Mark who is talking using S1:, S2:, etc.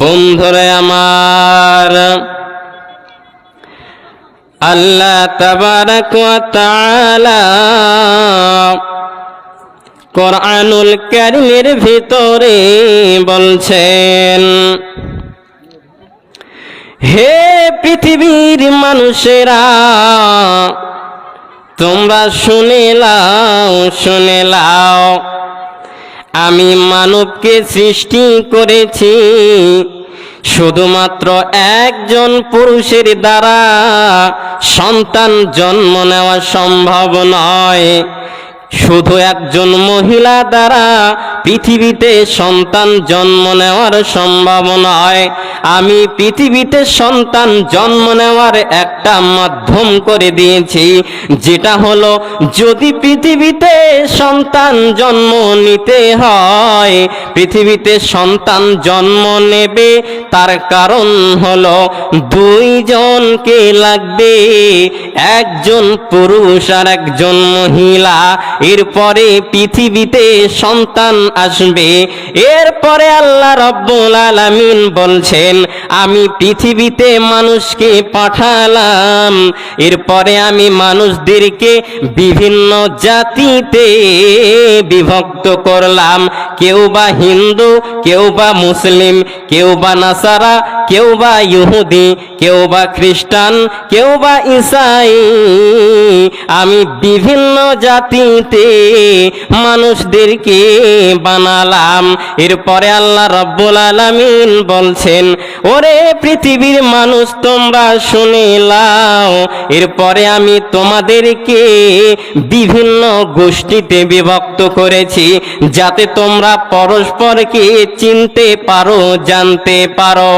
S1: বন্ধুরে আমার, আল্লাহ তাবারক কোরআনুল কারীমের ভিতরে বলছেন, হে পৃথিবীর মানুষেরা, তোমরা শুনে লাও শুনে লাও। আমি মানবকে সৃষ্টি করেছি। শুধুমাত্র একজন পুরুষের দ্বারা সন্তান জন্ম নেওয়া সম্ভব নয়। শুধু একজন মহিলা দ্বারা পৃথিবীতে সন্তান জন্ম নেওয়ার সম্ভব নয় আমি পৃথিবীতে সন্তান জন্ম নেওয়ার একটা মাধ্যম করে দিয়েছি, যেটা হলো যদি পৃথিবীতে সন্তান জন্ম নিতে হয়, পৃথিবীতে সন্তান জন্ম নেবে, তার কারণ হলো দুইজনকে লাগবে, একজন পুরুষ আর একজন মহিলা। এরপরে পৃথিবীতে সন্তান আসবে। এরপরে আল্লাহ রব্বুল আলামিন বলছেন, আমি পৃথিবীতে মানুষকে পাঠালাম। এরপরে আমি মানুষদেরকে বিভিন্ন জাতিতে বিভক্ত করলাম। কেউ বা হিন্দু, কেউ বা মুসলিম, কেউ বা নাসারা, কেউ বা ইহুদি, কেউ বা খ্রিস্টান, কেউ বা ইসাই। আমি বিভিন্ন জাতিতে মানুষদেরকে বানালাম। এরপরে আল্লাহ রব্বুল আলামিন বলছেন, ওরে পৃথিবীর মানুষ, তোমরা শুনে লাও এরপরে আমি তোমাদেরকে বিভিন্ন গোষ্ঠীতে বিভক্ত করেছি, যাতে তোমরা পরস্পরকে চিনতে পারো, জানতে পারো।